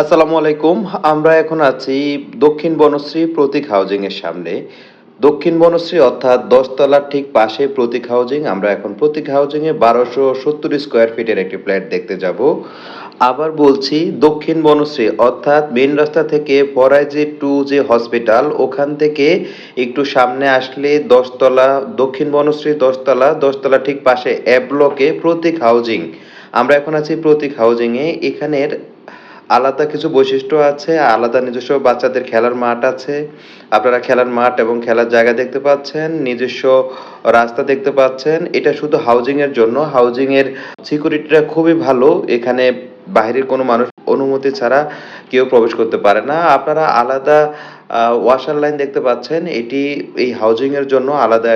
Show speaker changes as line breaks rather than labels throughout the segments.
আসসালামু আলাইকুম। আমরা এখন আছি দক্ষিণ বনশ্রী প্রতীক হাউজিং এর সামনে। দক্ষিণ বনশ্রী অর্থাৎ দশতলার ঠিক পাশে প্রতীক হাউজিং। আমরা এখন প্রতীক হাউজিং এ বারোশো সত্তর স্কোয়ার ফিটের একটি ফ্ল্যাট দেখতে যাব। আবার বলছি, দক্ষিণ বনশ্রী অর্থাৎ মেন রাস্তা থেকে পরাইজি টু যে হসপিটাল, ওখান থেকে একটু সামনে আসলে দশতলা, দক্ষিণ বনশ্রী দশতলা দশতলা ঠিক পাশে এ ব্লকে প্রতীক হাউজিং। আমরা এখন আছি প্রতীক হাউজিং এ। এখানের আলাদা কিছু বৈশিষ্ট্য আছে, আলাদা নিজস্ব বাচ্চাদের খেলার মাঠ আছে। আপনারা খেলার মাঠ এবং খেলার জায়গা দেখতে পাচ্ছেন, নিজস্ব রাস্তা দেখতে পাচ্ছেন। এটা শুধু হাউজিং এর জন্য হাউজিং এর সিকিউরিটিটা খুবই ভালো। এখানে বাইরের কোনো মানুষ অনুমতি ছাড়া কেউ প্রবেশ করতে পারে না। আপনারা আলাদা ওয়াশার লাইন দেখতে পাচ্ছেন। এটি এই হাউজিং এর জন্য আলাদা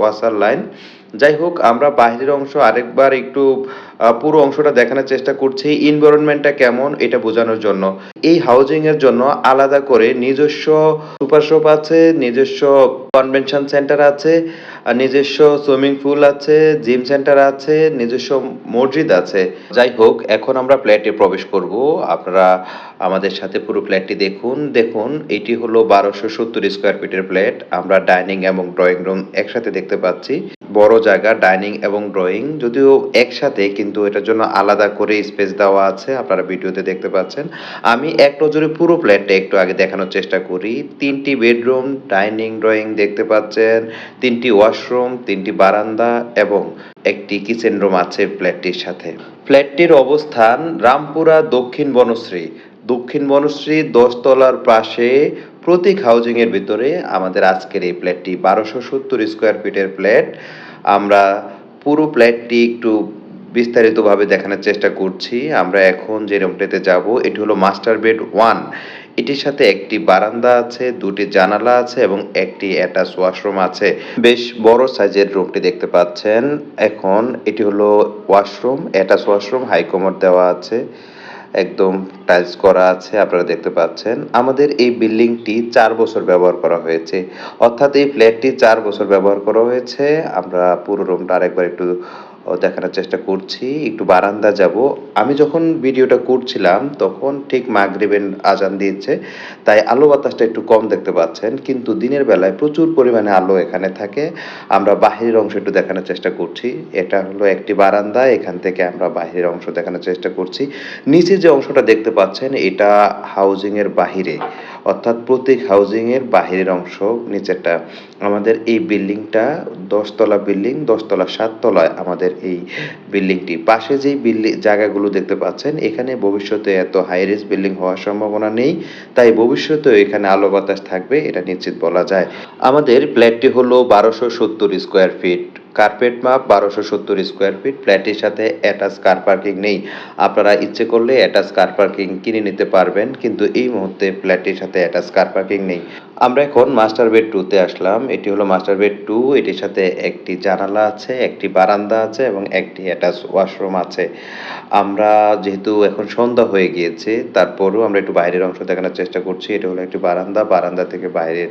ওয়াশার লাইন যাই হোক, আমরা বাইরের অংশ আরেকবার একটু পুরো অংশটা দেখানোর চেষ্টা করছি এনভায়রনমেন্টটা কেমন এটা বোঝানোর জন্য। এই হাউজিং এর জন্য আলাদা করে নিজস্ব সুপার শপ আছে, নিজস্ব কনভেনশন সেন্টার আছে নিজস্ব সুইমিং পুল আছে জিম সেন্টার আছে, নিজস্ব মসজিদ আছে। যাই হোক, এখন আমরা ফ্ল্যাটে প্রবেশ করব। আপনারা আমাদের সাথে পুরো ফ্ল্যাটটি দেখুন। দেখুন, এটি হলো বারোশো সত্তর স্কোয়ার ফিটের ফ্ল্যাট আমরা ডাইনিং এবং ড্রয়িং রুম একসাথে দেখতে পাচ্ছি। বড় জায়গা, ডাইনিং এবং ড্রয়িং। যদিও একসাথে, কিন্তু এটার জন্য আলাদা করে স্পেস দেওয়া আছে, আপনারা ভিডিওতে দেখতে পাচ্ছেন। আমি এক নজরে পুরো ফ্ল্যাটটা একটু আগে দেখানোর চেষ্টা করি। তিনটি বেডরুম, ডাইনিং, ড্রয়িং দেখতে পাচ্ছেন, তিনটি ওয়াশরুম, তিনটি বারান্দা এবং একটি কিচেন রুম আছে ফ্ল্যাটটির সাথে। ফ্ল্যাটটির অবস্থান রামপুরা দক্ষিণ বনশ্রী। দক্ষিণ বনশ্রী দশতলার পাশে প্রতীক হাউজিংয়ের ভিতরে আমাদের আজকের এই ফ্ল্যাটটি বারোশো সত্তর স্কোয়ার ফিটের ফ্ল্যাট। আমরা পুরো ফ্ল্যাটটি একটু বিস্তারিতভাবে দেখানোর চেষ্টা করছি। আমরা এখন যে রুমটিতে যাব, এটি হলো মাস্টার বেড ওয়ান এটির সাথে একটি বারান্দা আছে, দুটি জানালা আছে এবং একটি অ্যাটাচ ওয়াশরুম আছে। বেশ বড় সাইজের রুমটি দেখতে পাচ্ছেন। এখন এটি হলো ওয়াশরুম অ্যাটাচ ওয়াশরুম হাইকমোড দেওয়া আছে। একদম টাইলস করা আছে, আপনারা দেখতে পাচ্ছেন। আমাদের এই বিল্ডিংটি চার বছর ব্যবহার করা হয়েছে। অর্থাৎ এই ফ্ল্যাটটি চার বছর ব্যবহার করা হয়েছে। আমরা পুরো রুমটা আরেকবার একটু দেখানোর চেষ্টা করছি, একটু বারান্দা যাব। আমি যখন ভিডিওটা করছিলাম, তখন ঠিক মাগরিবের আজান দিয়েছে, তাই আলো বাতাসটা একটু কম দেখতে পাচ্ছেন, কিন্তু দিনের বেলায় প্রচুর পরিমাণে আলো এখানে থাকে। আমরা বাহিরের অংশ একটু দেখানোর চেষ্টা করছি। এটা হলো একটি বারান্দা, এখান থেকে আমরা বাহিরের অংশ দেখানোর চেষ্টা করছি। নিচে যে অংশটা দেখতে পাচ্ছেন, এটা হাউজিংয়ের বাহিরে। অর্থাৎ প্রতীক হাউজিং এর বাহিরের অংশ নিচেরটা। আমাদের এই বিল্ডিংটা দশতলা বিল্ডিং, দশতলা সাততলায় আমাদের এই বিল্ডিংটি। পাশে যেই বিল্ডিং জায়গাগুলো দেখতে পাচ্ছেন, এখানে ভবিষ্যতে এত হাই রিস্ক বিল্ডিং হওয়ার সম্ভাবনা নেই, তাই ভবিষ্যতেও এখানে আলো বাতাস থাকবে, এটা নিশ্চিত বলা যায়। আমাদের ফ্ল্যাটটি হলো বারোশো সত্তর স্কোয়ার ফিট কার্পেট মাপ, বারোশো সত্তর স্কোয়ার ফিট, ফ্ল্যাটের সাথে অ্যাটাচ কার পার্কিং নেই। আপনারা ইচ্ছে করলে অ্যাটাচ কার পার্কিং কিনে নিতে পারবেন, কিন্তু এই মুহূর্তে ফ্ল্যাটের সাথে অ্যাটাচ কার পার্কিং নেই। আমরা এখন মাস্টার বেড টুতে আসলাম। এটি হলো মাস্টার বেড টু। এটির সাথে একটি জানালা আছে, একটি বারান্দা আছে এবং একটি অ্যাটাচ ওয়াশরুম আছে। আমরা যেহেতু এখন সন্ধ্যা হয়ে গিয়েছে, তারপরেও আমরা একটু বাইরের অংশ দেখানোর চেষ্টা করছি। এটা হলো একটি বারান্দা। বারান্দা থেকে বাইরের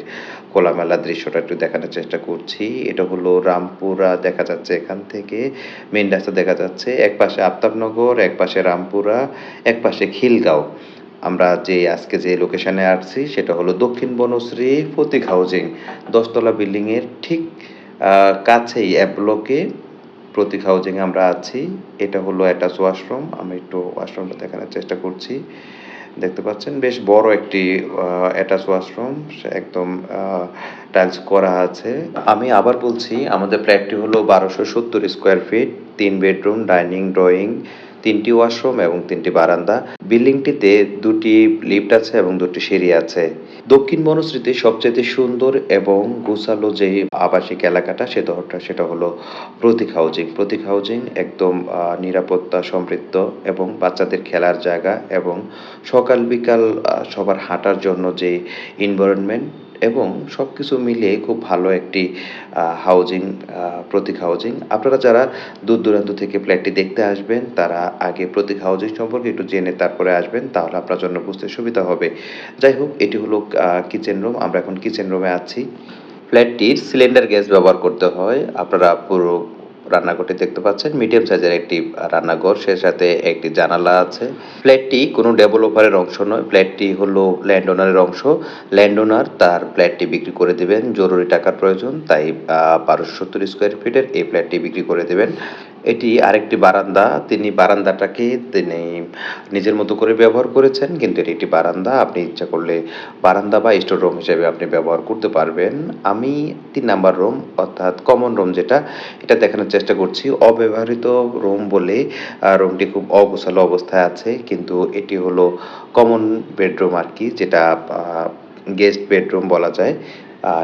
খোলামেলা দৃশ্যটা একটু দেখানোর চেষ্টা করছি। এটা হলো রামপুরা দেখা যাচ্ছে এখান থেকে। মেন রাস্তা দেখা যাচ্ছে, এক পাশে আফতাবনগর, এক পাশে রামপুরা, এক পাশে খিলগাঁও। আমরা যে আজকে যে লোকেশনে আসছি, সেটা হলো দক্ষিণ বনশ্রী প্রতীক হাউজিং দশতলা বিল্ডিংয়ের ঠিক কাছেই এক ব্লকে প্রতীক হাউজিং আমরা আছি। এটা হলো অ্যাটাচ ওয়াশরুম আমি একটু ওয়াশরুমটা দেখানোর চেষ্টা করছি। দেখতে পাচ্ছেন, বেশ বড় একটি অ্যাটাচ ওয়াশরুম একদম টাইলস করা আছে। আমি আবার বলছি, আমাদের ফ্ল্যাটটি হলো বারোশো সত্তর স্কোয়ার ফিট তিন বেডরুম ডাইনিং ড্রয়িং তিনটি ওয়াশরুম এবং তিনটি বারান্দা। বিল্ডিংটিতে দুটি লিফট আছে এবং দুটি সিঁড়ি আছে। দক্ষিণ বনশ্রীতে সবচেয়ে সুন্দর এবং গোছালো যে আবাসিক এলাকাটা সে ধরটা সেটা হলো প্রতীক হাউজিং। প্রতীক হাউজিং একদম নিরাপত্তা সমৃদ্ধ এবং বাচ্চাদের খেলার জায়গা এবং সকাল বিকাল সবার হাঁটার জন্য যে এনভায়রনমেন্ট এবং সব কিছু মিলিয়ে খুব ভালো একটি হাউজিং প্রতীক হাউজিং আপনারা যারা দূর দূরান্ত থেকে ফ্ল্যাটটি দেখতে আসবেন, তারা আগে প্রতীক হাউজিং সম্পর্কে একটু জেনে তারপরে আসবেন, তাহলে আপনার জন্য বুঝতে সুবিধা হবে। যাই হোক, এটি হলো কিচেন রুম আমরা এখন কিচেন রুমে আছি। ফ্ল্যাটটির সিলিন্ডার গ্যাস ব্যবহার করতে হয়। আপনারা পুরো রান্নাঘরটি দেখতে পাচ্ছেন। মিডিয়াম সাইজের একটি রান্নাঘর। সে সাথে একটি জানালা আছে। ফ্ল্যাটটি কোনো ডেভেলপারের অংশ নয়। ফ্ল্যাটটি হলো ল্যান্ড ওনারের অংশ। ল্যান্ড ওনার তার ফ্ল্যাটটি বিক্রি করে দেবেন। জরুরি টাকার প্রয়োজন, তাই বারোশো সত্তর স্কোয়ার ফিটের এই ফ্ল্যাটটি বিক্রি করে দেবেন। এটি আরেকটি বারান্দা। তিনি বারান্দাটাকে তিনি নিজের মতো করে ব্যবহার করেছেন, কিন্তু এটি একটি বারান্দা। আপনি ইচ্ছা করলে বারান্দা বা স্টোর রুম হিসেবে আপনি ব্যবহার করতে পারবেন। আমি তিন নাম্বার রুম, অর্থাৎ কমন রুম যেটা, এটা দেখানোর চেষ্টা করছি। অব্যবহৃত রুম বলে রুমটি খুব অগোছালো অবস্থায় আছে, কিন্তু এটি হলো কমন বেডরুম আর কি যেটা গেস্ট বেডরুম বলা যায়।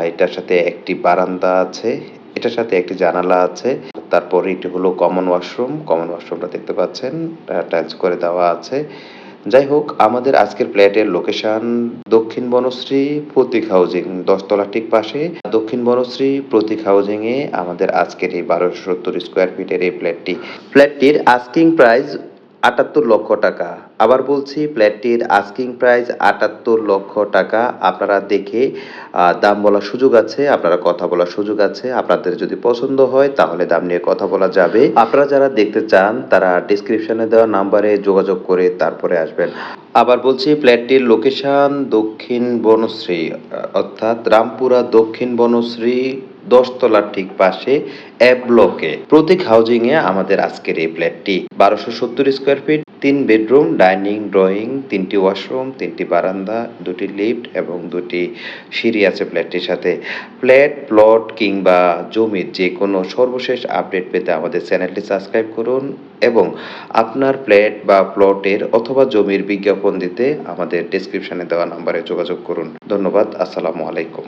এটার সাথে একটি বারান্দা আছে, এটার সাথে একটি জানালা আছে। তারপর এটি হলো কমন ওয়াশরুম কমন ওয়াশরুমটা দেখতে পাচ্ছেন টাইলস করে দেওয়া আছে। যাই হোক, আমাদের আজকের ফ্ল্যাটের লোকেশন দক্ষিণ বনশ্রী প্রতীক হাউজিং দশতলা ঠিক পাশে। দক্ষিণ বনশ্রী প্রতীক হাউজিং এ আমাদের আজকের এই বারোশো সত্তর স্কোয়ার ফিটের এই ফ্ল্যাটটি ফ্ল্যাটটির আস্কিং প্রাইস আটাত্তর লক্ষ টাকা। আবার বলছি, ফ্ল্যাটটির আস্কিং প্রাইস আটাত্তর লক্ষ টাকা। আপনারা দেখে দাম বলার সুযোগ আছে, আপনারা কথা বলার সুযোগ আছে। আপনাদের যদি পছন্দ হয়, তাহলে দাম নিয়ে কথা বলা যাবে। আপনারা যারা দেখতে চান, তারা ডিসক্রিপশনে দেওয়া নাম্বারে যোগাযোগ করে তারপরে আসবেন। আবার বলছি, ফ্ল্যাটটির লোকেশন দক্ষিণ বনশ্রী, অর্থাৎ রামপুরা দক্ষিণ বনশ্রী দশতলার ঠিক পাশে এ ব্লকে। প্রতীক হাউজিং এ আমাদের আজকের এই ফ্ল্যাটটি বারোশো সত্তর স্কোয়ার ফিট তিন বেডরুম ডাইনিং ড্রয়িং তিনটি ওয়াশরুম তিনটি বারান্দা, দুটি লিফট এবং দুটি সিঁড়ি আছে ফ্ল্যাটটির সাথে। ফ্ল্যাট প্লট কিংবা জমির যে কোনো সর্বশেষ আপডেট পেতে আমাদের চ্যানেলটি সাবস্ক্রাইব করুন এবং আপনার ফ্ল্যাট বা প্লটের অথবা জমির বিজ্ঞাপন দিতে আমাদের ডেসক্রিপশনে দেওয়া নাম্বারে যোগাযোগ করুন। ধন্যবাদ, আসসালামু আলাইকুম।